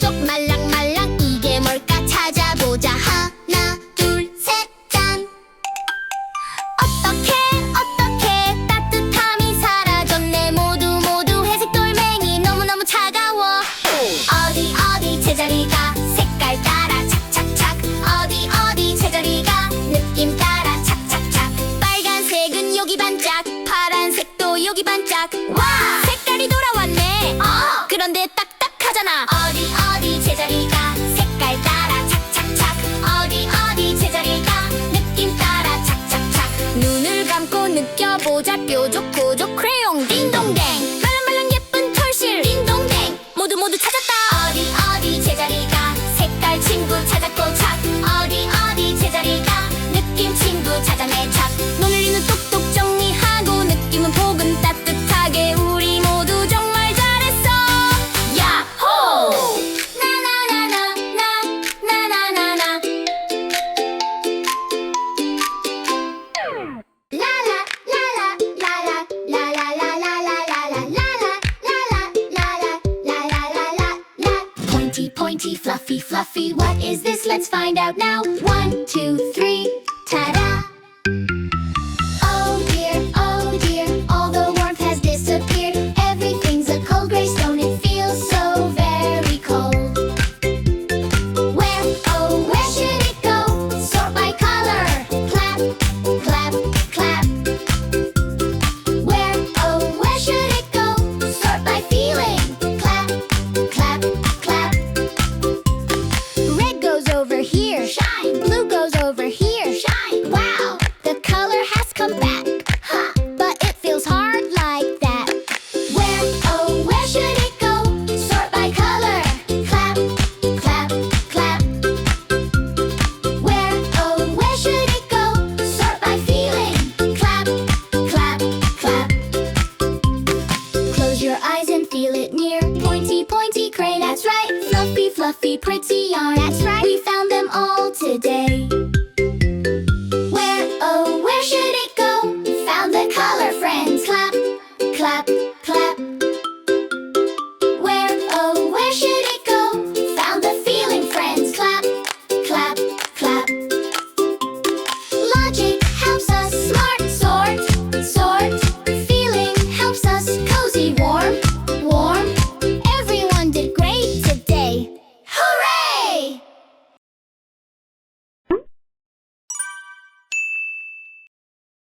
뾰족 말랑말랑 이게 뭘까 찾아보자. 하나 둘 셋 짠. 어떻게 어떻게 따뜻함이 사라졌네. 모두 모두 회색 돌멩이 너무너무 차가워. 어디 어디 제자리가 색깔 따라 착착착. 어디 어디 제자리가 느낌 따라 착착착. 빨간색은 여기 반짝 파란색도 여기 반짝. 와! 색깔이 돌아왔네. 어! 그런데 하잖아. 어디 어디 제자리가 색깔 따라 착착착. 어디 어디 제자리가 느낌 따라 착착착. 눈을 감고 느껴보자 뾰족. pointy, fluffy, fluffy. What is this? Let's find out now. One, two, three. fluffy, pretty yarn. That's right. We found them all today. Where, oh, where should it go? Found the color friends. Clap, clap.